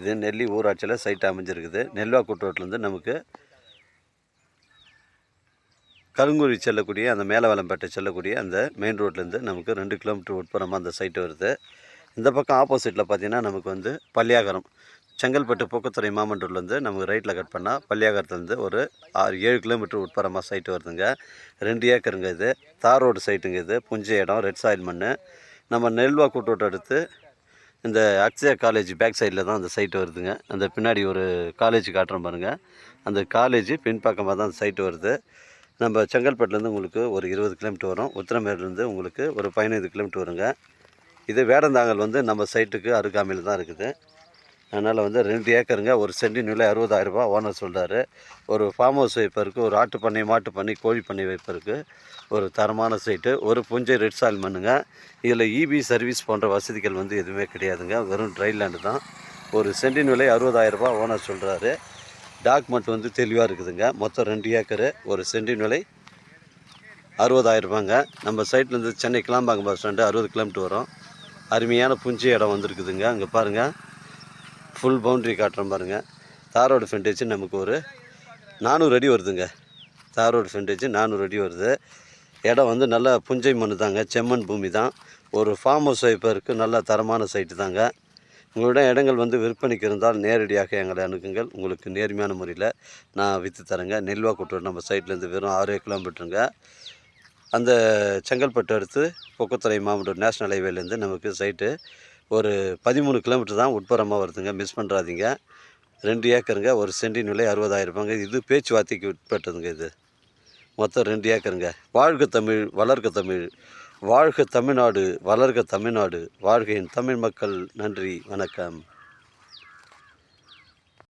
இது நெல்லி ஊராட்சியில் சைட் அமைஞ்சிருக்குது. நெல்வா கூட்டோட்டிலேருந்து நமக்கு கருங்குருவி செல்லக்கூடிய அந்த மேலவலம்பேட்டை செல்லக்கூடிய அந்த மெயின் ரோட்லேருந்து நமக்கு ரெண்டு கிலோமீட்டர் உட்புறமாக அந்த சைட்டு வருது. இந்த பக்கம் ஆப்போசிட்டில் பார்த்தீங்கன்னா நமக்கு வந்து பள்ளியாகரம். செங்கல்பட்டு போக்குத்துறை மாமண்டூர்லேருந்து நமக்கு ரைட்டில் கட் பண்ணால் பள்ளியாகரத்துலேருந்து ஒரு ஆறு ஏழு கிலோமீட்டர் உட்புறமாக சைட்டு வருதுங்க. ரெண்டு ஏக்கருங்க இது. தார் ரோடு சைட்டுங்க இது. புஞ்சை இடம் ரெட் சாயில் மண் நம்ம நெல்வா கூட்டோட்டம் எடுத்து இந்த அக்ஷயா காலேஜ் பேக் சைடில் தான் அந்த சைட்டு வருதுங்க. அந்த பின்னாடி ஒரு காலேஜ் காட்டுறோம் பாருங்கள் அந்த காலேஜ் பின்பக்கமாக தான் அந்த சைட்டு வருது. நம்ம செங்கல்பட்டுலேருந்து உங்களுக்கு ஒரு இருபது கிலோமீட்டர் வரும். உத்திரமேர்லேருந்து உங்களுக்கு ஒரு பதினைந்து கிலோமீட்டர் வருங்க. இது வேடந்தாங்கல் வந்து நம்ம சைட்டுக்கு அருகாமையில் தான் இருக்குது. அதனால் வந்து ரெண்டு ஏக்கருங்க ஒரு சென்டின் விலை அறுபதாயிரரூபா ஓனர் சொல்கிறாரு ஒரு ஃபார்ம் ஹவுஸ் வைப்பருக்கு ஒரு ஆட்டு பண்ணை மாட்டு பண்ணை கோழி பண்ணை வைப்பருக்கு ஒரு தரமான சைட்டு ஒரு புஞ்சை ரெட் சாயில் மண்ணுங்க. இதில் இபி சர்வீஸ் போன்ற வசதிகள் வந்து எதுவுமே கிடையாதுங்க. வெறும் ட்ரை லேண்டு தான். ஒரு சென்டின் விலை அறுபதாயிரரூபா ஓனர் சொல்கிறாரு டாக்குமெண்ட் வந்து தெளிவாக இருக்குதுங்க. மொத்தம் ரெண்டு ஏக்கரு ஒரு சென்டின் விலை அறுபதாயிரரூபாங்க நம்ம சைட்லேருந்து சென்னை கிளாம்பாங்க பஸ் ஸ்டாண்டு அறுபது கிலோமீட்டர் வரும். அருமையான புஞ்சை இடம் வந்திருக்குதுங்க. அங்கே பாருங்கள் ஃபுல் பவுண்ட்ரி காட்டுறோம் பாருங்கள் தாரோட ஃப்ரண்டேஜ் நமக்கு ஒரு நானூறு அடி வருதுங்க. தாரோட ஃப்ரண்டேஜ் நானூறு அடி வருது. இடம் வந்து நல்லா புஞ்சை மண் தாங்க. செம்மண் பூமி தான். ஒரு ஃபார்ம் ஹவுஸ் வைப்பருக்கு நல்ல தரமான சைட்டு தாங்க. உங்களிடம் இடங்கள் வந்து விற்பனைக்கு இருந்தால் நேரடியாக எங்களை அணுகுங்கள். உங்களுக்கு நேர்மையான முறையில் நான் விற்று தரேங்க. நெல்வா கூட்டூர் நம்ம சைட்லேருந்து வெறும் ஆறே கிலோமீட்டருங்க. அந்த செங்கல்பட்டு அடுத்து பொக்கத்துறை மாவட்டம் நேஷ்னல் ஹைவேலேருந்து நமக்கு சைட்டு ஒரு பதிமூணு கிலோமீட்டர் தான் உட்புறமாக வருதுங்க. மிஸ் பண்ணுறாதீங்க ரெண்டு ஏக்கருங்க. ஒரு சென்டின் விலை அறுபதாயிரம் ரூபாங்க. இது பேச்சுவார்த்தைக்கு உட்பட்டதுங்க இது. மொத்தம் ரெண்டு ஏக்கருங்க. வாழ்க தமிழ் வளர்க தமிழ். வாழ்க தமிழ்நாடு வளர்க தமிழ்நாடு. வாழ்கையின் தமிழ் மக்கள். நன்றி. வணக்கம்.